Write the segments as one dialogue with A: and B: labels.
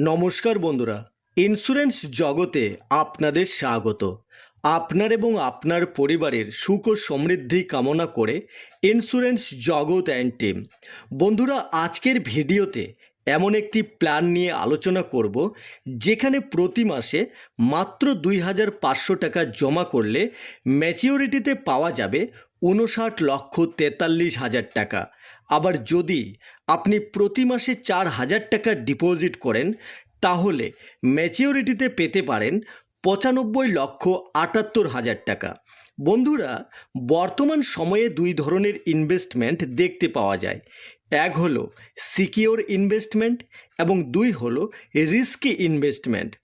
A: নমস্কার বন্ধুরা। ইন্স্যুরেন্স জগতে আপনাদের স্বাগত। আপনার এবং আপনার পরিবারের সুখ ও সমৃদ্ধি কামনা করে ইন্স্যুরেন্স জগৎ অ্যান্ড টিম বন্ধুরা, আজকের ভিডিওতে এমন একটি প্ল্যান নিয়ে আলোচনা করব, যেখানে প্রতি মাসে মাত্র দুই হাজার পাঁচশো টাকা জমা করলে ম্যাচিওরিটিতে পাওয়া যাবে উনষাট লক্ষ তেতাল্লিশ হাজার টাকা। আবার যদি আপনি প্রতি মাসে চার হাজার টাকা ডিপোজিট করেন, তাহলে ম্যাচিওরিটিতে পেতে পারেন পঁচানব্বই লক্ষ আটাত্তর হাজার টাকা। বন্ধুরা, বর্তমান সময়ে দুই ধরনের ইনভেস্টমেন্ট দেখতে পাওয়া যায়। এক হলো সিকিওর ইনভেস্টমেন্ট এবং দুই হলো রিস্কি ইনভেস্টমেন্ট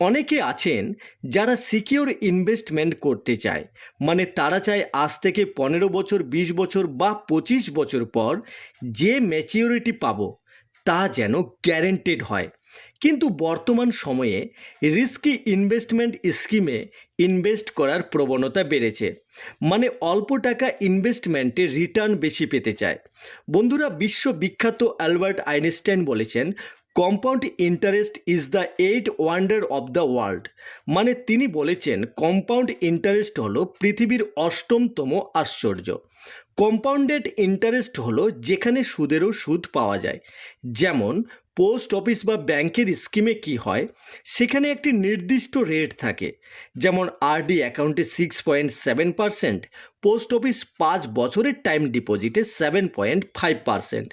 A: অনেকে আছেন যারা সিকিওর ইনভেস্টমেন্ট করতে চায় মানে তারা চায় আজ থেকে পনেরো বছর, বিশ বছর বা পঁচিশ বছর পর যে ম্যাচিওরিটি পাবো তা যেন গ্যারেন্টেড হয়। কিন্তু বর্তমান সময়ে রিস্কি ইনভেস্টমেন্ট স্কিমে ইনভেস্ট করার প্রবণতা বেড়েছে। মানে অল্প টাকা ইনভেস্টমেন্টে রিটার্ন বেশি পেতে চায়। বন্ধুরা, বিশ্ববিখ্যাত অ্যালবার্ট আইনস্টাইন বলেছেন compound interest is the eight wonder of the world মানে তিনি বলেছেন কম্পাউন্ড ইন্টারেস্ট হলো পৃথিবীর অষ্টমতম আশ্চর্য। কম্পাউন্ডেড ইন্টারেস্ট হলো যেখানে সুদেরও সুদ পাওয়া যায়। যেমন পোস্ট অফিস বা ব্যাংকের স্কিমে কি হয়, সেখানে একটি নির্দিষ্ট রেট থাকে। যেমন আরডি অ্যাকাউন্টে six point seven percent post office পাঁচ বছরের টাইম ডিপোজিটে সেভেন পয়েন্ট ফাইভ পার্সেন্ট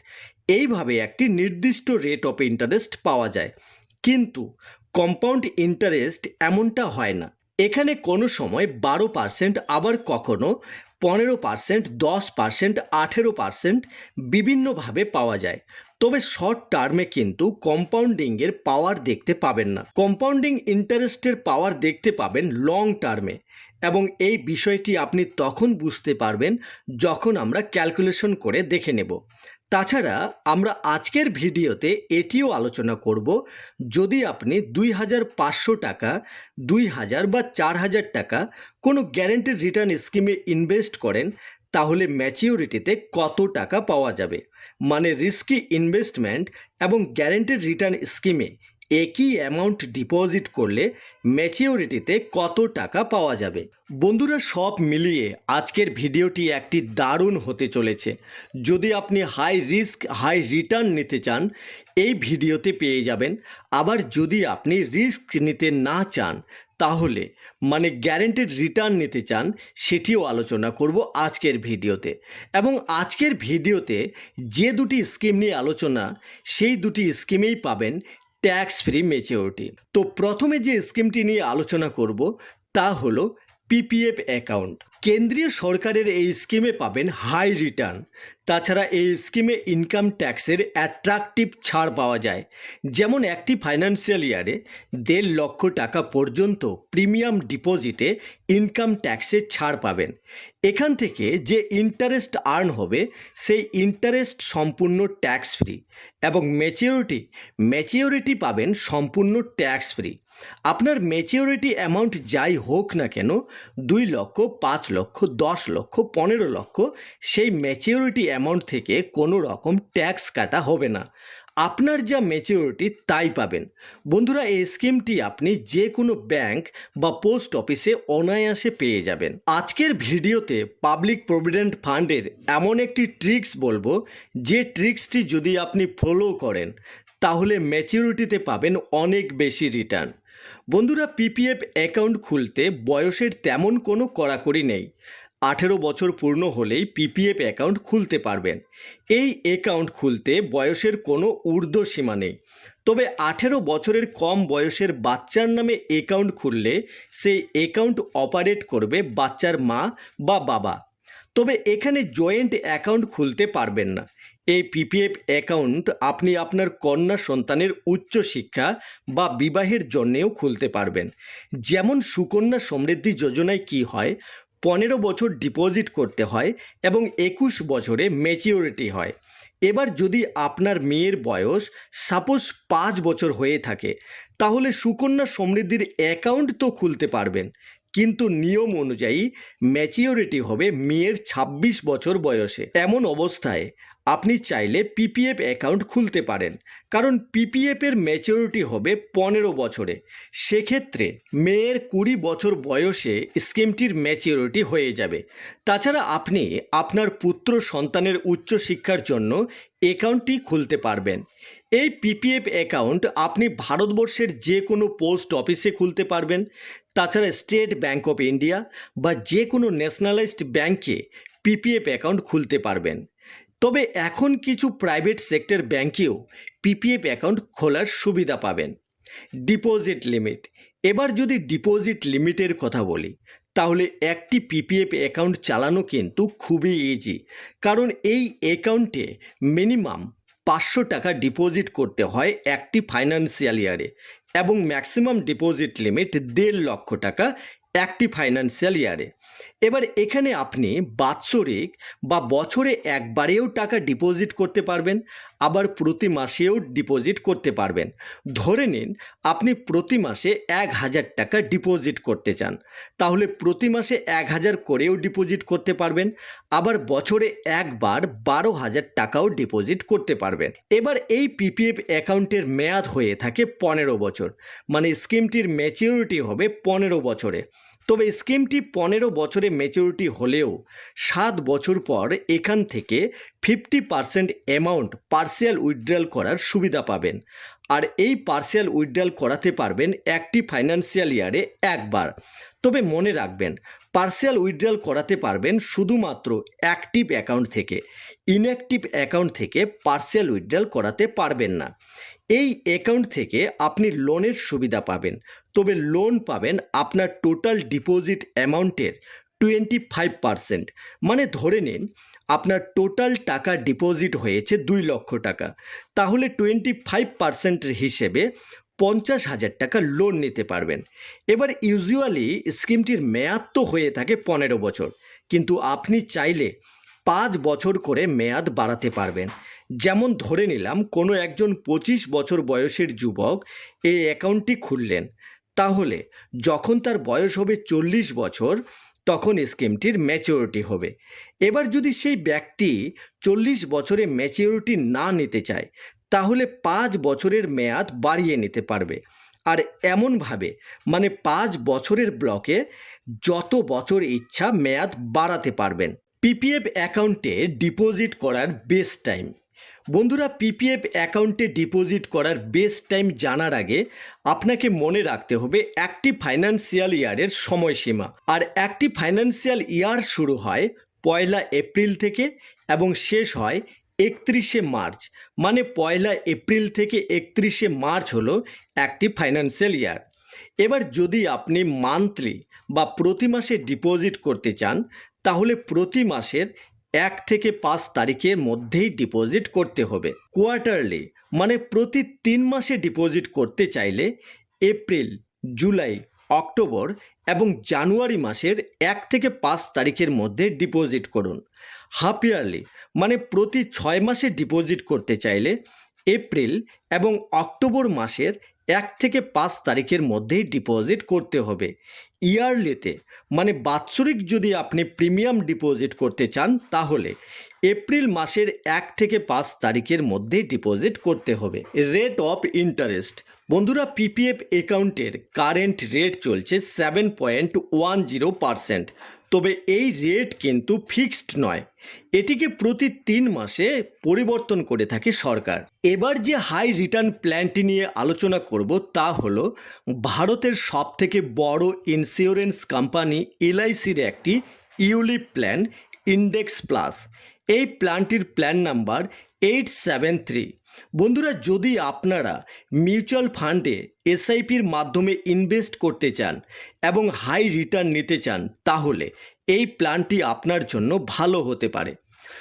A: এইভাবে একটি নির্দিষ্ট রেট অফ ইন্টারেস্ট পাওয়া যায়। কিন্তু কম্পাউন্ড ইন্টারেস্ট এমনটা হয় না। এখানে কোনো সময় বারো পার্সেন্ট আবার কখনো পনেরো পার্সেন্ট দশ পার্সেন্ট আঠেরো পার্সেন্ট বিভিন্নভাবে পাওয়া যায়। তবে শর্ট টার্মে কিন্তু কম্পাউন্ডিংয়ের পাওয়ার দেখতে পাবেন না। কম্পাউন্ডিং ইন্টারেস্টের পাওয়ার দেখতে পাবেন লং টার্মে এবং এই বিষয়টি আপনি তখন বুঝতে পারবেন যখন আমরা ক্যালকুলেশন করে দেখে নেব। তাছাড়া আমরা আজকের ভিডিওতে এটিও আলোচনা করব যদি আপনি দুই হাজার পাঁচশো টাকা, দুই হাজার বা চার হাজার টাকা কোনো গ্যারেন্টেড রিটার্ন স্কিমে ইনভেস্ট করেন তাহলে ম্যাচিওরিটিতে কত টাকা পাওয়া যাবে? মানে রিস্কি ইনভেস্টমেন্ট এবং গ্যারেন্টেড রিটার্ন স্কিমে একই অ্যামাউন্ট ডিপোজিট করলে ম্যাচিওরিটিতে কত টাকা পাওয়া যাবে? বন্ধুরা, সব মিলিয়ে আজকের ভিডিওটি একটি দারুণ হতে চলেছে। যদি আপনি হাই রিস্ক হাই রিটার্ন নিতে চান, এই ভিডিওতে পেয়ে যাবেন। আবার যদি আপনি রিস্ক নিতে না চান, তাহলে মানে গ্যারেন্টেড রিটার্ন নিতে চান, সেটিও আলোচনা করব আজকের ভিডিওতে। এবং আজকের ভিডিওতে যে দুটি স্কিম নিয়ে আলোচনা, সেই দুটি স্কিমেই পাবেন ট্যাক্স ফ্রি মেচিওরিটি তো প্রথমে যে স্কিমটি নিয়ে আলোচনা করব তা হলো পিপিএফ অ্যাকাউন্ট কেন্দ্রীয় সরকারের এই স্কিমে পাবেন হাই রিটার্ন তাছাড়া এই স্কিমে ইনকাম ট্যাক্সের অ্যাট্রাকটিভ ছাড় পাওয়া যায়। যেমন একটি ফাইন্যান্সিয়াল ইয়ারে দেড় লক্ষ টাকা পর্যন্ত প্রিমিয়াম ডিপোজিটে ইনকাম ট্যাক্সের ছাড় পাবেন। এখান থেকে যে ইন্টারেস্ট আর্ন হবে, সেই ইন্টারেস্ট সম্পূর্ণ ট্যাক্স ফ্রি এবং ম্যাচিওরিটি ম্যাচিওরিটি পাবেন সম্পূর্ণ ট্যাক্স ফ্রি আপনার ম্যাচিওরিটি অ্যামাউন্ট যাই হোক না কেন, দুই লক্ষ, পাঁচ লক্ষ, দশ লক্ষ, পনেরো লক্ষ, সেই ম্যাচিওরিটি অ্যামাউন্ট থেকে কোনো রকম ট্যাক্স কাটা হবে না। আপনার যা ম্যাচিওরিটি তাই পাবেন। বন্ধুরা, এই স্কিমটি আপনি যে কোনো ব্যাংক বা পোস্ট অফিসে অনায়াসে পেয়ে যাবেন। আজকের ভিডিওতে পাবলিক প্রভিডেন্ট ফান্ডের এমন একটি ট্রিক্স বলব, যে ট্রিক্সটি যদি আপনি ফলো করেন, তাহলে ম্যাচিওরিটিতে পাবেন অনেক বেশি রিটার্ন বন্ধুরা পিপিএফ অ্যাকাউন্ট খুলতে বয়সের তেমন কোনো কড়াকড়ি নেই। আঠেরো বছর পূর্ণ হলেই পিপিএফ অ্যাকাউন্ট খুলতে পারবেন। এই অ্যাকাউন্ট খুলতে বয়সের কোনো ঊর্ধ্ব সীমা নেই। তবে আঠেরো বছরের কম বয়সের বাচ্চার নামে অ্যাকাউন্ট খুললে সেই অ্যাকাউন্ট অপারেট করবে বাচ্চার মা বা বাবা। তবে এখানে জয়েন্ট অ্যাকাউন্ট খুলতে পারবেন না। এই পিপিএফ অ্যাকাউন্ট আপনি আপনার কন্যা সন্তানের উচ্চ শিক্ষা বা বিবাহের জন্যেও খুলতে পারবেন। যেমন সুকন্যা সমৃদ্ধি যোজনায় কি হয়? পনেরো বছর ডিপোজিট করতে হয় এবং একুশ বছরে ম্যাচিওরিটি হয়। এবার যদি আপনার মেয়ের বয়স সাপোজ পাঁচ বছর হয়ে থাকে, তাহলে সুকন্যা সমৃদ্ধির অ্যাকাউন্ট তো খুলতে পারবেন। কিন্তু নিয়ম অনুযায়ী ম্যাচিওরিটি হবে মেয়ের ২৬ বছর বয়সে। এমন অবস্থায় আপনি চাইলে পিপিএফ অ্যাকাউন্ট খুলতে পারেন। কারণ পিপিএফের ম্যাচিউরিটি হবে পনেরো বছরে। সেক্ষেত্রে মেয়ের কুড়ি বছর বয়সে স্কিমটির ম্যাচিউরিটি হয়ে যাবে। তাছাড়া আপনি আপনার পুত্র সন্তানের উচ্চশিক্ষার জন্য অ্যাকাউন্টটি খুলতে পারবেন। এই পিপিএফ অ্যাকাউন্ট আপনি ভারতবর্ষের যে কোনো পোস্ট অফিসে খুলতে পারবেন। তাছাড়া স্টেট ব্যাঙ্ক অফ ইন্ডিয়া বা যে কোনো ন্যাশনালাইজড ব্যাংকে পিপিএফ অ্যাকাউন্ট খুলতে পারবেন। তবে এখন কিছু প্রাইভেট সেক্টর ব্যাংকেও পিপিএফ অ্যাকাউন্ট খোলার সুবিধা পাবেন। ডিপোজিট লিমিট এবার যদি ডিপোজিট লিমিটের কথা বলি, তাহলে একটি পিপিএফ অ্যাকাউন্ট চালানো কিন্তু খুবই ইজি কারণ এই অ্যাকাউন্টে মিনিমাম পাঁচশো টাকা ডিপোজিট করতে হয় একটি ফাইন্যান্সিয়াল ইয়ারে এবং ম্যাক্সিমাম ডিপোজিট লিমিট দেড় লক্ষ টাকা একটি ফাইন্যান্সিয়াল ইয়ারে এবার এখানে আপনি বাৎসরিক বা বছরে একবারেও টাকা ডিপোজিট করতে পারবেন, আবার প্রতি মাসেও ডিপোজিট করতে পারবেন। ধরে নিন, আপনি প্রতি মাসে এক হাজার টাকা ডিপোজিট করতে চান। তাহলে প্রতি মাসে এক হাজার করেও ডিপোজিট করতে পারবেন, আবার বছরে একবার বারো হাজার টাকাও ডিপোজিট করতে পারবেন। এবার এই পিপিএফ অ্যাকাউন্টের মেয়াদ হয়ে থাকে পনেরো বছর মানে স্কিমটির ম্যাচিউরিটি হবে পনেরো বছরে। তবে স্কিমটি পনেরো বছরে ম্যাচিউরিটি হলেও সাত বছর পর এখান থেকে fifty percent amount partial withdrawal করার সুবিধা পাবেন। আর এই পার্সিয়াল উইথড্রল করাতে পারবেন একটি ফাইন্যান্সিয়াল ইয়ারে একবার। তবে মনে রাখবেন পার্সিয়াল উইথড্রল করাতে পারবেন শুধুমাত্র অ্যাক্টিভ অ্যাকাউন্ট থেকে। ইনঅ্যাক্টিভ অ্যাকাউন্ট থেকে পার্সিয়াল উইথড্রল করাতে পারবেন না। এই অ্যাকাউন্ট থেকে আপনি লোনের সুবিধা পাবেন। তবে লোন পাবেন আপনার টোটাল ডিপোজিট অ্যামাউন্টের টোয়েন্টি ফাইভ পারসেন্ট মানে ধরে নিন, আপনার টোটাল টাকা ডিপোজিট হয়েছে দুই লক্ষ টাকা। তাহলে টোয়েন্টি ফাইভ পারসেন্টের হিসেবে পঞ্চাশ হাজার টাকা লোন নিতে পারবেন। এবার ইউজুয়ালি স্কিমটির মেয়াদ তো হয়ে থাকে পনেরো বছর। কিন্তু আপনি চাইলে পাঁচ বছর করে মেয়াদ বাড়াতে পারবেন। যেমন ধরে নিলাম, কোনো একজন পঁচিশ বছর বয়সের যুবক এই অ্যাকাউন্টটি খুললেন। তাহলে যখন তার বয়স হবে চল্লিশ বছর, তখন স্কিমটির ম্যাচিউরিটি হবে। এবার যদি সেই ব্যক্তি চল্লিশ বছরে ম্যাচিউরিটি না নিতে চায়, তাহলে পাঁচ বছরের মেয়াদ বাড়িয়ে নিতে পারবে। আর এমনভাবে মানে পাঁচ বছরের ব্লকে যত বছর ইচ্ছা মেয়াদ বাড়াতে পারবেন। পিপিএফ অ্যাকাউন্টে ডিপোজিট করার বেস্ট টাইম বন্ধুরা পিপিএফ অ্যাকাউন্টে ডিপোজিট করার বেস্ট টাইম জানার আগে আপনাকে মনে রাখতে হবে, একটি ফাইন্যান্সিয়াল ইয়ারের সময়সীমা। আর একটি ফাইন্যান্সিয়াল ইয়ার শুরু হয় পয়লা এপ্রিল থেকে এবং শেষ হয় একত্রিশে মার্চ। মানে পয়লা এপ্রিল থেকে একত্রিশে মার্চ হলো একটি ফাইন্যান্সিয়াল ইয়ার। এবার যদি আপনি মান্থলি বা প্রতি মাসে ডিপোজিট করতে চান, তাহলে প্রতি মাসের এক থেকে পাঁচ তারিখের মধ্যেই ডিপোজিট করতে হবে। কোয়ার্টারলি মানে প্রতি তিন মাসে ডিপোজিট করতে চাইলে এপ্রিল, জুলাই, অক্টোবর এবং জানুয়ারি মাসের এক থেকে পাঁচ তারিখের মধ্যে ডিপোজিট করুন। হাফ ইয়ারলি মানে প্রতি ছয় মাসে ডিপোজিট করতে চাইলে এপ্রিল এবং অক্টোবর মাসের এক থেকে পাঁচ তারিখের মধ্যেই ডিপোজিট করতে হবে। ইয়ারলিতে মানে বাৎসরিক যদি আপনি প্রিমিয়াম ডিপোজিট করতে চান, তাহলে এপ্রিল মাসের এক থেকে পাঁচ তারিখের মধ্যেই ডিপোজিট করতে হবে। রেট অফ ইন্টারেস্ট বন্ধুরা পিপিএফ অ্যাকাউন্টের কারেন্ট রেট চলছে seven point one zero percent তবে এই রেট কিন্তু ফিক্সড নয়। এটিকে প্রতি তিন মাসে পরিবর্তন করে থাকে সরকার। এবার যে হাই রিটার্ন প্ল্যানটি নিয়ে আলোচনা করব তা হল, ভারতের সবথেকে বড় ইন্স্যুরেন্স কোম্পানি এলআইসির একটি ইউলিপ প্ল্যান ইন্ডেক্স প্লাস এই প্ল্যানটির plan number eight seven three বন্ধুরা, যদি আপনারা মিউচুয়াল ফান্ডে এসআইপির মাধ্যমে ইনভেস্ট করতে চান এবং হাই রিটার্ন নিতে চান, তাহলে এই প্ল্যানটি আপনার জন্য ভালো হতে পারে।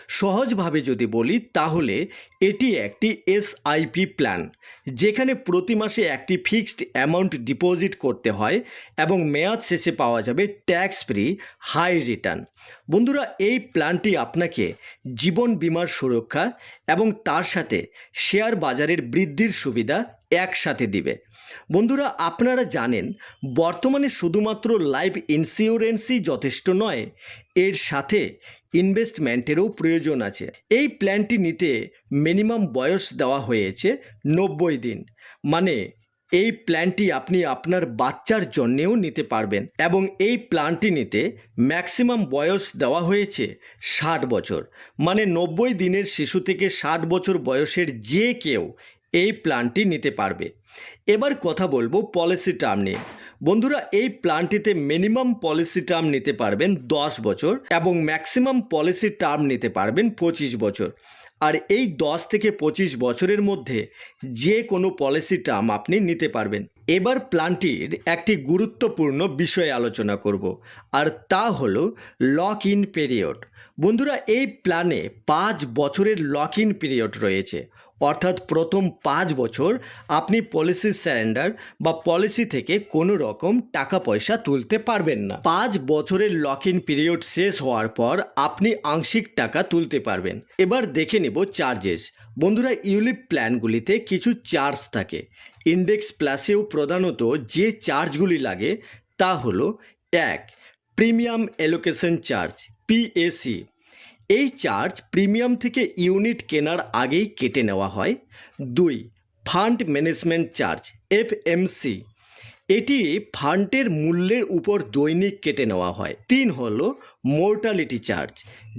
A: সহজভাবে যদি বলি, তাহলে এটি একটি এসআইপি প্ল্যান যেখানে প্রতি মাসে একটি ফিক্সড অ্যামাউন্ট ডিপোজিট করতে হয় এবং মেয়াদ শেষে পাওয়া যাবে ট্যাক্স ফ্রি হাই রিটার্ন বন্ধুরা, এই প্ল্যানটি আপনাকে জীবন বীমার সুরক্ষা এবং তার সাথে শেয়ার বাজারের বৃদ্ধির সুবিধা একসাথে দিবে। বন্ধুরা, আপনারা জানেন, বর্তমানে শুধুমাত্র লাইফ ইন্স্যুরেন্সই যথেষ্ট নয়, এর সাথে ইনভেস্টমেন্টেরও প্রয়োজন আছে। এই প্ল্যানটি নিতে মিনিমাম বয়স দেওয়া হয়েছে নব্বই দিন। মানে এই প্ল্যানটি আপনি আপনার বাচ্চার জন্যেও নিতে পারবেন এবং এই প্ল্যানটি নিতে ম্যাক্সিমাম বয়স দেওয়া হয়েছে ষাট বছর। মানে নব্বই দিনের শিশু থেকে ষাট বছর বয়সের যে কেউ এই প্ল্যানটি নিতে পারবে। এবার কথা বলব পলিসি টার্ম নিয়ে। বন্ধুরা, এই প্ল্যানটিতে মিনিমাম পলিসি টার্ম নিতে পারবেন দশ বছর এবং ম্যাক্সিমাম পলিসি টার্ম নিতে পারবেন পঁচিশ বছর। আর এই দশ থেকে পঁচিশ বছরের মধ্যে যে কোনো পলিসি টার্ম আপনি নিতে পারবেন। এবার প্ল্যানটির একটি গুরুত্বপূর্ণ বিষয়ে আলোচনা করব, আর তা হলো লক ইন পিরিয়ড বন্ধুরা, এই প্ল্যানে পাঁচ বছরের লক ইন পিরিয়ড রয়েছে। অর্থাৎ প্রথম পাঁচ বছর আপনি পলিসি স্যারেন্ডার বা পলিসি থেকে কোনো রকম টাকা পয়সা তুলতে পারবেন না। পাঁচ বছরের লক ইন পিরিয়ড শেষ হওয়ার পর আপনি আংশিক টাকা তুলতে পারবেন। এবার দেখে নেব চার্জেস বন্ধুরা ইউলিপ প্ল্যানগুলিতে কিছু চার্জ থাকে। ইন্ডেক্স প্লাসেও প্রধানত যে চার্জগুলি লাগে তা হলো এক প্রিমিয়াম এলোকেশন চার্জ পিএসি এই চার্জ প্রিমিয়াম থেকে ইউনিট কেনার আগেই কেটে নেওয়া হয়। দুই, ফান্ড ম্যানেজমেন্ট চার্জ, এফএমসি। এটি ফান্ডের মূল্যের উপর দৈনিক কেটে নেওয়া হয়। তিন হলো মোর্টালিটি চার্জ,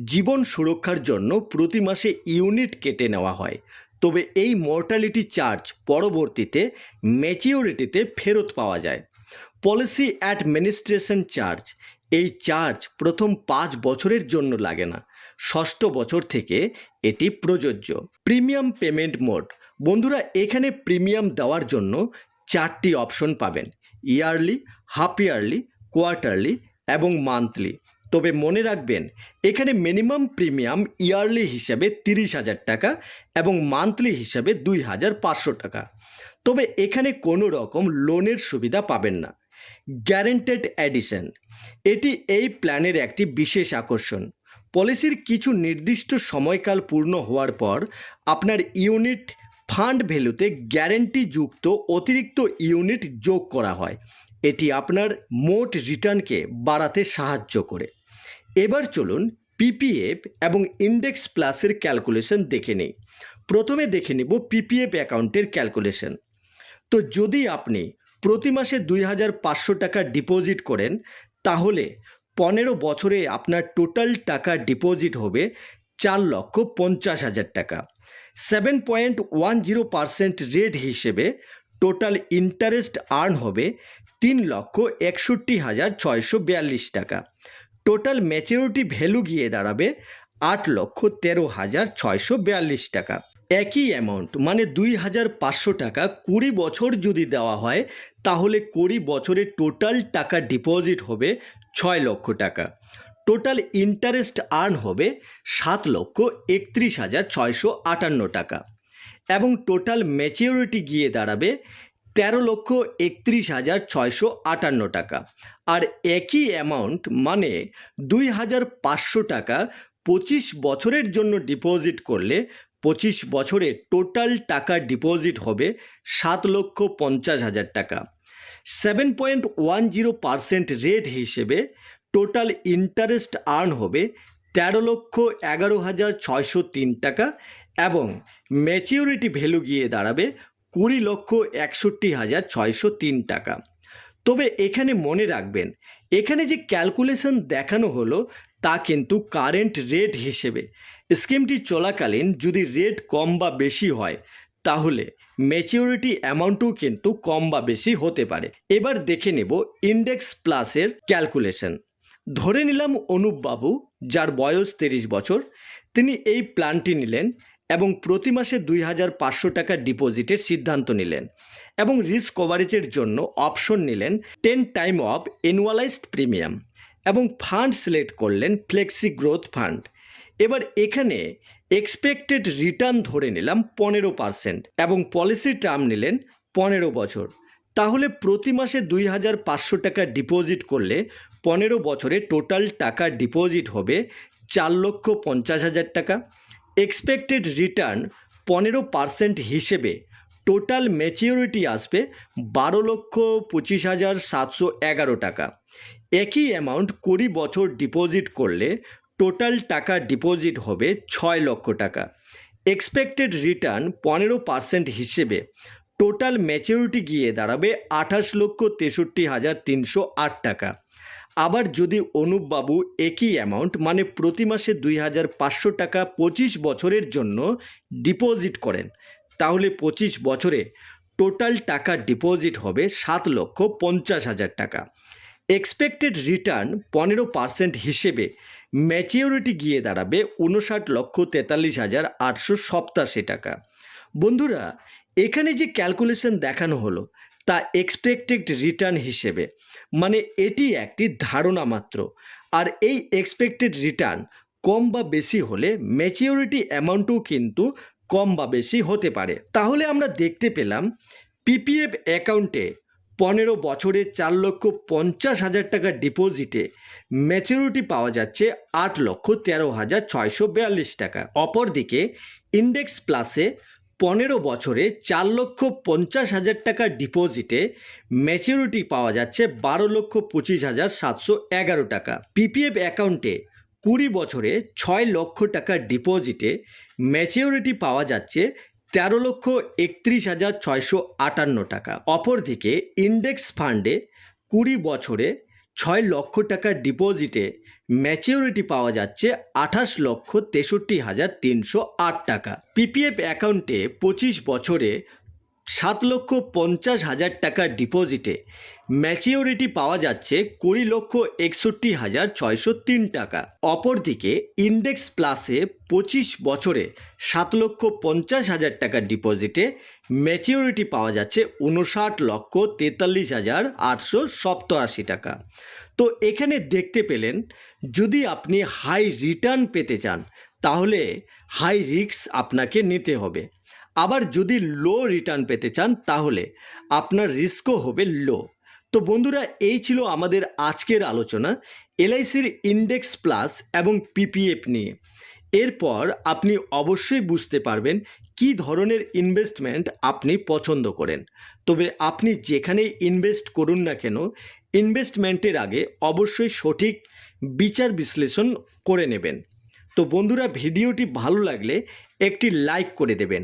A: জীবন সুরক্ষার জন্য প্রতি মাসে ইউনিট কেটে নেওয়া হয়। তবে এই মোর্টালিটি চার্জ পরবর্তীতে ম্যাচিওরিটিতে ফেরত পাওয়া যায়। পলিসি অ্যাডমিনিস্ট্রেশন চার্জ এই চার্জ প্রথম পাঁচ বছরের জন্য লাগে না। ষষ্ঠ বছর থেকে এটি প্রযোজ্য। প্রিমিয়াম পেমেন্ট মোড বন্ধুরা, এখানে প্রিমিয়াম দেওয়ার জন্য চারটি অপশন পাবেন। ইয়ারলি হাফ ইয়ারলি কোয়ার্টারলি এবং মান্থলি তবে মনে রাখবেন, এখানে মিনিমাম প্রিমিয়াম ইয়ারলি হিসাবে তিরিশ হাজার টাকা এবং মান্থলি হিসাবে দুই হাজার পাঁচশো টাকা। তবে এখানে কোনো রকম লোনের সুবিধা পাবেন না। Guaranteed addition. এটি এই প্ল্যানের একটি বিশেষ আকর্ষণ। পলিসির কিছু নির্দিষ্ট সময়কাল পূর্ণ হওয়ার পর, আপনার ইউনিট ফান্ড ভ্যালুতে গ্যারেন্টিযুক্ত অতিরিক্ত ইউনিট যোগ করা হয়। এটি আপনার মোট রিটার্নকে বাড়াতে সাহায্য করে। এবার চলুন পিপিএফ এবং ইন্ডেক্স প্লাসের ক্যালকুলেশন দেখে নেই। প্রথমে দেখে নেব পিপিএফ অ্যাকাউন্টের ক্যালকুলেশন। তো যদি আপনি প্রতি মাসে দুই হাজার পাঁচশো টাকা ডিপোজিট করেন, তাহলে পনেরো বছরে আপনার টোটাল টাকা ডিপোজিট হবে চার লক্ষ পঞ্চাশ হাজার টাকা। Seven point one zero percent rate হিসেবে টোটাল ইন্টারেস্ট আর্ন হবে তিন লক্ষ একষট্টি হাজার ছয়শো বিয়াল্লিশ টাকা। টোটাল ম্যাচিউরিটি ভ্যালু গিয়ে দাঁড়াবে আট লক্ষ তেরো হাজার ছয়শো বিয়াল্লিশ টাকা। একই অ্যামাউন্ট মানে দুই হাজার পাঁচশো টাকা কুড়ি বছর যদি দেওয়া হয়, তাহলে কুড়ি বছরে টোটাল টাকা ডিপোজিট হবে ছয় লক্ষ টাকা। টোটাল ইন্টারেস্ট আর্ন হবে সাত লক্ষ একত্রিশ হাজার ছয়শো আটান্ন টাকা। এবং টোটাল ম্যাচিউরিটি গিয়ে দাঁড়াবে তেরো লক্ষ একত্রিশ হাজার ছয়শো আটান্ন টাকা। আর একই অ্যামাউন্ট মানে দুই হাজার পাঁচশো টাকা পঁচিশ বছরের জন্য ডিপোজিট করলে পঁচিশ বছরে টোটাল টাকা ডিপোজিট হবে সাত লক্ষ পঞ্চাশ হাজার টাকা। Seven point one zero percent rate হিসেবে টোটাল ইন্টারেস্ট আর্ন হবে তেরো লক্ষ এগারো হাজার ছয়শো তিন টাকা এবং ম্যাচিউরিটি ভ্যালু গিয়ে দাঁড়াবে কুড়ি লক্ষ একষট্টি হাজার ছয়শো তিন টাকা। তবে এখানে মনে রাখবেন, এখানে যে ক্যালকুলেশন দেখানো হলো তা কিন্তু কারেন্ট রেট হিসেবে। স্কিমটি চলাকালীন যদি রেট কম বা বেশি হয়, তাহলে ম্যাচিউরিটি অ্যামাউন্টও কিন্তু কম বা বেশি হতে পারে। এবার দেখে নেব ইন্ডেক্স প্লাসের ক্যালকুলেশন ধরে নিলাম অনুপবাবু, যার বয়স তিরিশ বছর, তিনি এই প্ল্যানটি নিলেন এবং প্রতি মাসে দুই হাজার পাঁচশো টাকা ডিপোজিটের সিদ্ধান্ত নিলেন এবং রিস্ক কভারেজের জন্য অপশন নিলেন ten time of annualised premium এবং ফান্ড সিলেক্ট করলেন ফ্লেক্সি গ্রোথ ফান্ড। এবার এখানে এক্সপেক্টেড রিটার্ন ধরে নিলাম পনেরো পার্সেন্ট এবং পলিসি টার্ম নিলেন পনেরো বছর। তাহলে প্রতি মাসে দুই হাজার পাঁচশো টাকা ডিপোজিট করলে পনেরো বছরে টোটাল টাকা ডিপোজিট হবে চার লক্ষ পঞ্চাশ হাজার টাকা। এক্সপেক্টেড রিটার্ন পনেরো পার্সেন্ট হিসেবে টোটাল ম্যাচিউরিটি আসবে বারো লক্ষ পঁচিশ হাজার সাতশো এগারো টাকা। একই অ্যামাউন্ট কুড়ি বছর ডিপোজিট করলে টোটাল টাকা ডিপোজিট হবে ছয় লক্ষ টাকা। এক্সপেক্টেড রিটার্ন পনেরো পার্সেন্ট হিসেবে। টোটাল ম্যাচিউরিটি গিয়ে দাঁড়াবে আঠাশ লক্ষ তেষট্টি হাজার তিনশো আট টাকা। আবার যদি অনুপবাবু একই অ্যামাউন্ট মানে প্রতি মাসে দুই হাজার পাঁচশো টাকা পঁচিশ বছরের জন্য ডিপোজিট করেন, তাহলে পঁচিশ বছরে টোটাল টাকা ডিপোজিট হবে সাত লক্ষ পঞ্চাশ হাজার টাকা। এক্সপেক্টেড রিটার্ন পনেরো পার্সেন্ট হিসেবে ম্যাচিওরিটি গিয়ে দাঁড়াবে উনষাট লক্ষ তেতাল্লিশ হাজার আটশো সপ্তাশি টাকা। বন্ধুরা, এখানে যে ক্যালকুলেশন দেখানো হলো, তা এক্সপেক্টেড রিটার্ন হিসেবে মানে এটি একটি ধারণা মাত্র। আর এই এক্সপেক্টেড রিটার্ন কম বা বেশি হলে ম্যাচিওরিটি অ্যামাউন্টও কিন্তু কম বা বেশি হতে পারে। তাহলে আমরা দেখতে পেলাম পিপিএফ অ্যাকাউন্টে পনেরো বছরে চার লক্ষ পঞ্চাশ হাজার টাকা ডিপোজিটে ম্যাচুরিটি পাওয়া যাচ্ছে আট লক্ষ তেরো হাজার ছয়শো বিয়াল্লিশ টাকা। অপরদিকে ইন্ডেক্স প্লাসে পনেরো বছরে চার লক্ষ পঞ্চাশ হাজার টাকা ডিপোজিটে ম্যাচুরিটি পাওয়া যাচ্ছে বারো লক্ষ পঁচিশ হাজার সাতশো এগারো টাকা। পিপিএফ অ্যাকাউন্টে কুড়ি বছরে ছয় লক্ষ টাকা ডিপোজিটে ম্যাচিওরিটি পাওয়া যাচ্ছে তেরো লক্ষ একত্রিশ হাজার ছয়শো আটান্ন টাকা। অপরদিকে ইন্ডেক্স ফান্ডে কুড়ি বছরে ছয় লক্ষ টাকার ডিপোজিটে ম্যাচিওরিটি পাওয়া যাচ্ছে আঠাশ লক্ষ তেষট্টি হাজার তিনশো আট টাকা। পিপিএফ অ্যাকাউন্টে পঁচিশ বছরে সাত লক্ষ পঞ্চাশ হাজার টাকা ডিপোজিটে ম্যাচিওরিটি পাওয়া যাচ্ছে কুড়ি লক্ষ একষট্টি হাজার ছয়শো তিন টাকা। অপরদিকে ইন্ডেক্স প্লাসে পঁচিশ বছরে সাত লক্ষ পঞ্চাশ হাজার টাকা ডিপোজিটে ম্যাচিওরিটি পাওয়া যাচ্ছে উনষাট লক্ষ তেতাল্লিশ হাজার আটশো সপ্তআশি টাকা। তো এখানে দেখতে পেলেন, যদি আপনি হাই রিটার্ন পেতে চান, তাহলে হাই রিস্ক আপনাকে নিতে হবে। আবার যদি লো রিটার্ন পেতে চান, তাহলে আপনার রিস্কও হবে লো তো বন্ধুরা, এই ছিল আমাদের আজকের আলোচনা এলআইসির ইন্ডেক্স প্লাস এবং পিপিএফ নিয়ে। এরপর আপনি অবশ্যই বুঝতে পারবেন কি ধরনের ইনভেস্টমেন্ট আপনি পছন্দ করেন। তবে আপনি যেখানেই ইনভেস্ট করুন না কেন ইনভেস্টমেন্টের আগে অবশ্যই সঠিক বিচার বিশ্লেষণ করে নেবেন। তো বন্ধুরা, ভিডিওটি ভালো লাগলে একটি লাইক করে দেবেন।